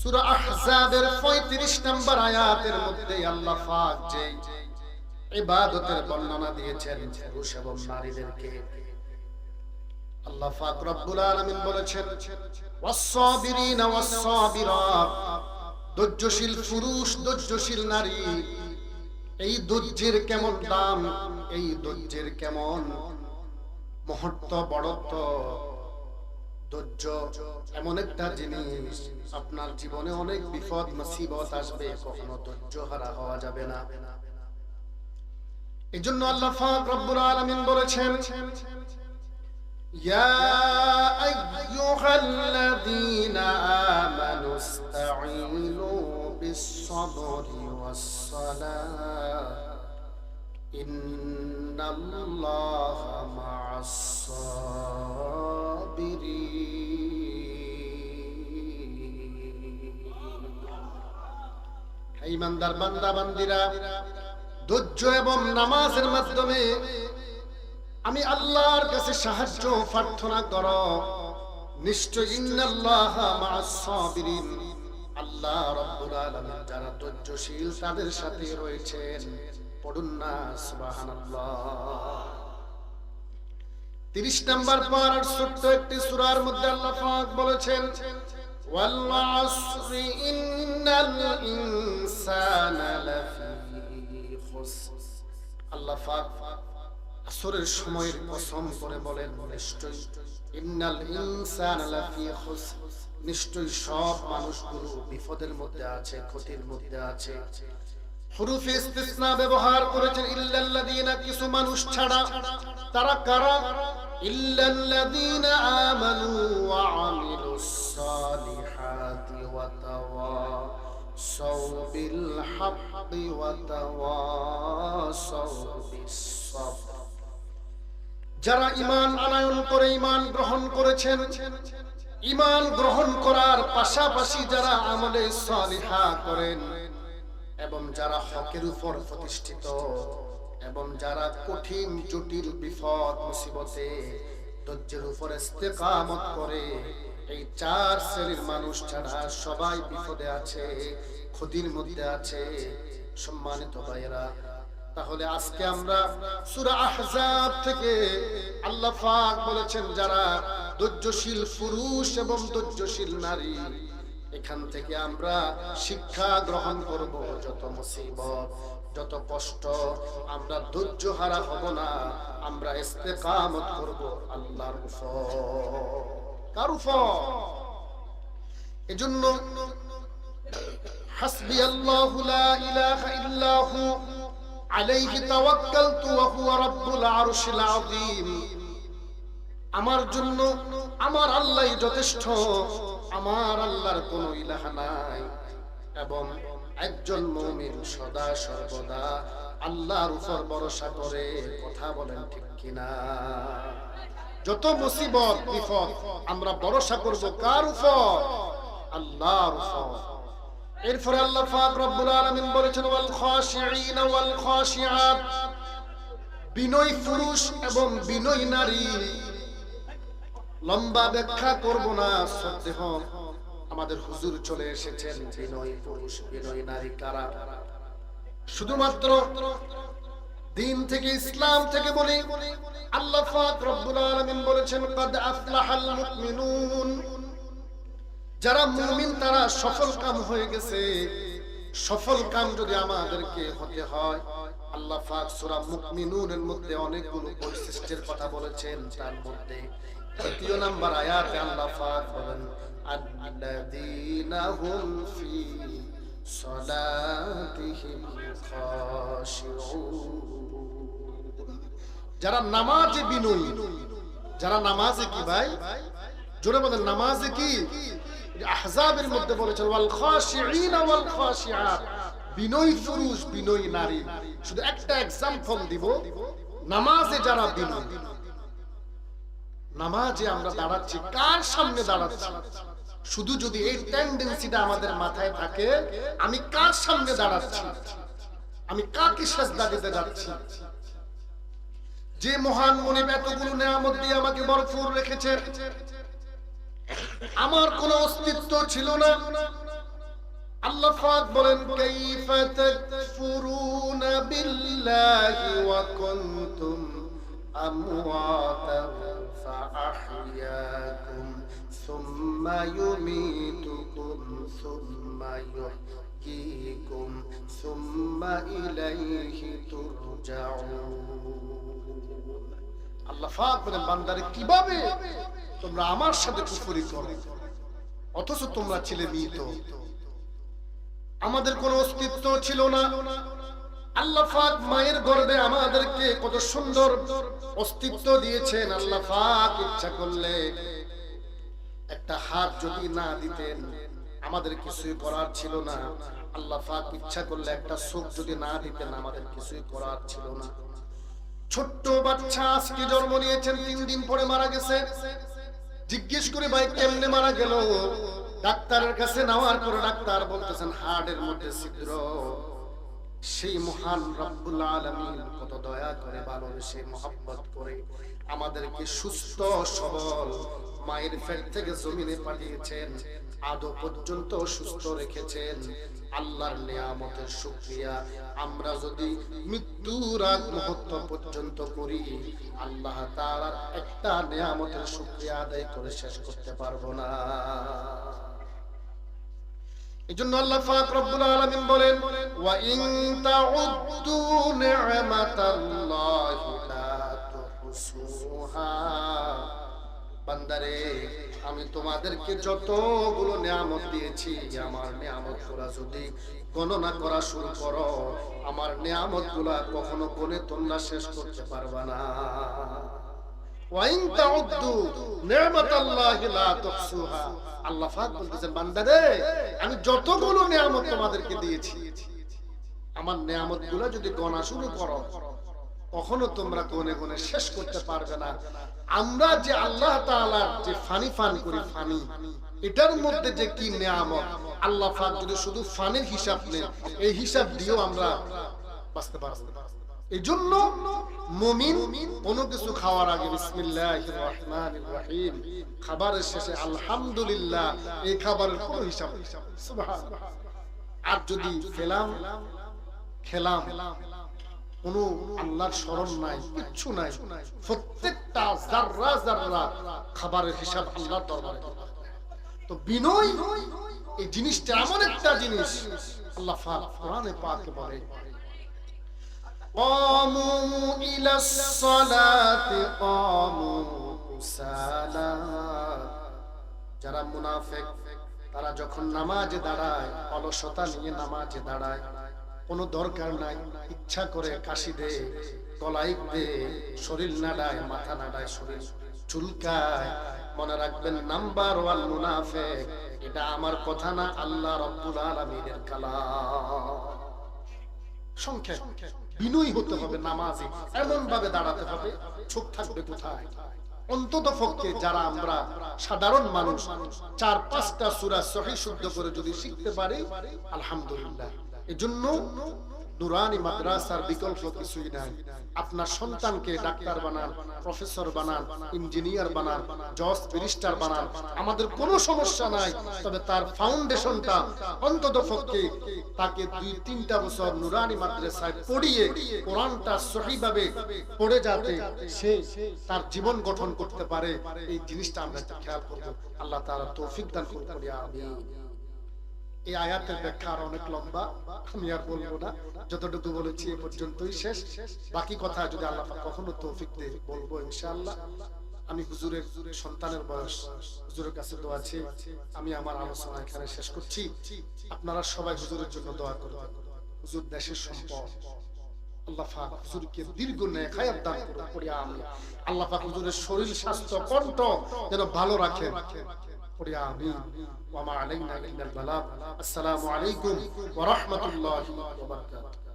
সূরা আহজাবের 35 নম্বর আয়াতের মধ্যে আল্লাহ পাক যে ইবাদতের বর্ণনা দিয়েছেন পুরুষ এবং নারীদেরকে, আল্লাহ পাক রব্বুল আলামিন বলেছেন ধৈর্যশীল পুরুষ, ধৈর্যশীল নারী, এই ধৈর্যের কেমন দাম, এই ধৈর্যের কেমন মহত্ব বড়ত্ব ধৈর্য এমন একটা জিনিস। আপনার জীবনে অনেক বিপদ, মুসিবত আসবে, কখনো ধৈর্য হারা হওয়া যাবে না। এই জন্য আল্লাহ পাক রব্বুল বলেছেন, ইয়া আইয়ুহাল্লাযীনা আমানু ইসতাঈনু বিস-সাবরি ওয়াস-সালাহ ইন্নাল্লাহা ইমানদার বান্দা, বান্দিরা, ধৈর্য এবং নামাজের মাধ্যমে আমি আল্লাহর কাছে সাহায্য প্রার্থনা কর। নিশ্চয় আল্লাহ যারা ধৈর্যশীল সাথে রয়েছেন। পড়ুন না, সুবহানাল্লাহ। 30 নম্বর মধ্যে বলেছেন আসরের সময়ের কসম করে বলেন নিশ্চয় সব মানুষগুলো বিপদের মধ্যে আছে, ক্ষতির মধ্যে আছে। ব্যবহার করেছেন, ইল্লাল্লাযীনা, কিছু মানুষ ছাড়া। তারা কারা? ইল্লাল্লাযীনা আমানু ওয়া আমিলুস সালিহাতি ওয়া ওয়া তাওয়াসাউ বিস সাবর যারা ঈমান আনয়ন করে ঈমান গ্রহণ করেছেন, ঈমান গ্রহণ করার পাশাপাশি যারা আমলে সালিহা করেন এবং যারা হকের উপর প্রতিষ্ঠিত এবং যারা কঠিন, জটিল, বিপদ, মুসিবতে ধৈর্যের উপর ইস্তেকামত করে এই চার শ্রেণির মানুষ ছাড়া সবাই বিপদে আছে, ক্ষতির মধ্যে আছে। সম্মানিত ভাইয়েরা, তাহলে আজকে আমরা সূরা আহজাব থেকে আল্লাহ পাক বলেছেন, যারা ধৈর্যশীল পুরুষ এবং ধৈর্যশীল নারী, এখান থেকে আমরা শিক্ষা গ্রহণ করব। যত মুসিবত, যত কষ্ট, আমরা ধৈর্য হারা হব না, আমরা ইস্তেকামত করব আল্লাহর উপর। আল্লাহু আমার জন্য আমার আল্লাহই যথেষ্ট, আমার আল্লাহর কোনো ইলাহা নাই। এবং একজন মুমিন সদা সর্বদা আল্লাহর উপর ভরসা করে কথা বলেন ঠিক কিনা? যত মুসিবত, বিপদ, আমরা ভরসা করব কার উপর? আল্লাহর উপর। এরপরে আল্লাহ পাক রব্বুল আলামিন বলেছেন, ওয়াল খাশিঈন, ওয়াল বিনয় পুরুষ এবং বিনয় নারী। লম্বা ব্যাখ্যা করব না সন্দেহ আমাদের হুজুর চলে এসেছেন, বিনয় পুরুষ, বিনয় নারী কারা? শুধুমাত্র দিন থেকে ইসলাম থেকে বলি, আল্লাহ পাক রব্বুল আলামিন বলেছেন, কদ আফলাহাল মুমিনুন। যারা মুমিন, তারা সফল কাম হয়ে গেছে। সফল কাম যদি আমাদেরকে হতে হয়, আল্লাহ পাক সূরা মুমিনুনের মধ্যে অনেকগুলো বৈশিষ্ট্যের কথা বলেছেন। তার মধ্যে তৃতীয় নাম্বার আয়াতে আল্লাহ পাক বলেন, আল্লাযীনা হুম ফি সালাতিহিম খাশিউন যারা নামাজে বিনয়ী যারা নামাজে কি ভাই জোরে বলেন নামাজে কি আহজাবের মধ্যে বলেছেন ওয়াল খাশিঈন ওয়াল খাশিআত বিনয়ী পুরুষ বিনয়ী নারী শুধু একটা एग्जांपल দিব নামাজে যারা বিনয়ী নামাজে আমরা দাঁড়াচ্ছি কার সামনে দাঁড়াচ্ছি শুধু যদি এই টেন্ডেন্সিটা আমাদের মাথায় থাকে, আমি কার সামনে দাঁড়াচ্ছি? আমি কাকে সাজদা দিতে যাচ্ছি? যে মহান মনিব এতগুলো নেয়ামত দিয়ে আমাকে ভরপুর রেখেছে, আমার কোনো অস্তিত্ব ছিল না। আল্লাহ পাক বলেন, কাইফা তাকফুরুনা বিল্লাহি ওয়া কুনতুম আমওয়াতান ফাআহইয়াকুম সুম্মা পাক বলেন বান্দারে, কীভাবে তোমরা আমার সাথে কুফরি করো? অথচ তোমরা ছিলে মৃত। আমাদের কোনো অস্তিত্ব ছিল না। আল্লাহ পাক মায়ের গর্ভে আমাদেরকে কত সুন্দর অস্তিত্ব দিয়েছেন। আল্লাহ ইচ্ছা করলে একটা হাত যদি না দিতেন, আমাদের কিছুই করার ছিল না। আল্লাহ পাক ইচ্ছা করলে একটা চোখ যদি না দিতেন, আমাদের কিছুই করার ছিল না। ছোট্ট বাচ্চা আজকে জন্ম নিয়েছেন, তিন দিন পরে মারা গেছে। জিজ্ঞেস করে, ভাই, কেমনে মারা গেল? ডাক্তারের কাছে নেওয়ার পরে ডাক্তার বলতেছেন হার্টের মধ্যে ছিদ্র। সেই মহান রব্বুল আলামিন কত দয়া করে ভালোবেসে মহব্বত করে আমাদেরকে সুস্থ, সবল মায়ের পেট থেকে জমিনে পাঠিয়েছেন। আদৌ পর্যন্ত সুস্থ রেখেছেন। আল্লাহর নিয়ামতের শুক্রিয়া। আমরা যদি মৃত্যুর আগ মুহূর্ত পর্যন্ত করি, আল্লাহ তাআলার একটা নিয়ামতের শুক্রিয়া আদায় করে শেষ করতে পারব না। এজন্য আল্লাহ পাক রব্বুল আলামিন বলেন, ওয়া ইন তাউদ্দু নি'মাতাল্লাহি লা তুহসুহা। বান্দারে, আমি তোমাদেরকে যতগুলো নিয়ামত দিয়েছি, আমার নিয়ামতগুলা যদি গণনা করা শুরু করো, আমার নিয়ামতগুলা কখনো কোনে তোমরা শেষ করতে পারবা না। আমি যতগুলো নিয়ামত তোমাদেরকে দিয়েছি, আমার নিয়ামতগুলো যদি গণা শুরু করো কখনো তোমরা কোনে কোনে শেষ করতে পারবে না। আমরা যে আল্লাহ যে ফানি ফান করি, ফানি। এটার মধ্যে যে কি নিয়ামত? আল্লাহ পাক যদি শুধু ফানের হিসাব নেন, এই হিসাব দিয়েও আমরা বাঁচতে পারব এই জন্য মুমিন কোনো কিছু খাওয়ার আগে রহিম, খাবারের শেষে আলহামদুলিল্লাহ, এই খাবারের কোনো হিসাব। আর যদি খেলাম খেলাম। কোন আল্লাহর স্মরণ নাই কিচ্ছু নাই প্রত্যেকটা জাররা জাররা খাবারের হিসাব আল্লাহর দরবারে তো বিনয় এই জিনিসটা এমন একটা জিনিস আল্লাহ পাক কোরআনে পাকে বলে قاموا إلى الصلاة قاموا كسالى যারা মুনাফিক তারা যখন নামাজে দাঁড়ায় অলসতা নিয়ে নামাজে দাঁড়ায় কোনো দরকার নাই। ইচ্ছা করে কাশি দে, গলায় দে, শরীর নাড়ায়, মাথা নাড়ায়, শরীর চুলকায়। মনে রাখবেন, নাম্বার ওয়ান মুনাফিক। এটা আমার কথা না, আল্লাহ রব্বুল আলামিনের কালাম। সংক্ষেপ, বিনয়ী হতে হবে নামাজে এমন ভাবে দাঁড়াতে হবে, চোখ থাকবে কোথায়? অন্তত পক্ষে যারা আমরা সাধারণ মানুষ, চার পাঁচটা সুরা সহি শুদ্ধ করে যদি শিখতে পারি, আলহামদুলিল্লাহ। এজন্য নুরানি মাদ্রাসার বিকল্প কিছুই নাই। আপনার সন্তানকে ডাক্তার বানান, প্রফেসর বানান, ইঞ্জিনিয়ার বানান, জজ, ব্যারিস্টার বানান, আমাদের কোনো সমস্যা নাই। তবে তার ফাউন্ডেশনটা অন্তত পক্ষে তাকে দুই তিনটা বছর নুরানি মাদ্রাসায় পড়িয়ে কোরআনটা সঠিকভাবে পড়ে যাতে সে তার জীবন গঠন করতে পারে। এই জিনিসটা আমরা খেয়াল করব। আল্লাহ তাআলা তৌফিক দান করুন করি আমিন। এই আয়াতের ব্যাখ্যা আর অনেক লম্বা, আমি আর বলব না। যতটুকু বলেছি এ পর্যন্তই শেষ। বাকি কথা যদি আল্লাহ কখনো তৌফিক দেয়, বলব ইনশাআল্লাহ। আমি হুজুরের সন্তানের বয়স, হুজুরের কাছে দোয়া আছে আমি আমার আলোচনা এখানে শেষ করছি। আপনারা সবাই হুজুরের জন্য দোয়া করবেন। হুজুর দেশের সম্পদ। আল্লাহ আল্লাহ হুজুরের শরীর স্বাস্থ্য, কণ্ঠ যেন ভালো রাখেন। করি আমিন ওয়া মা আলাইনা ইল্লাল বালাগ আসসালামু আলাইকুম ওয়া রাহমাতুল্লাহি ওয়া বারাকাতুহু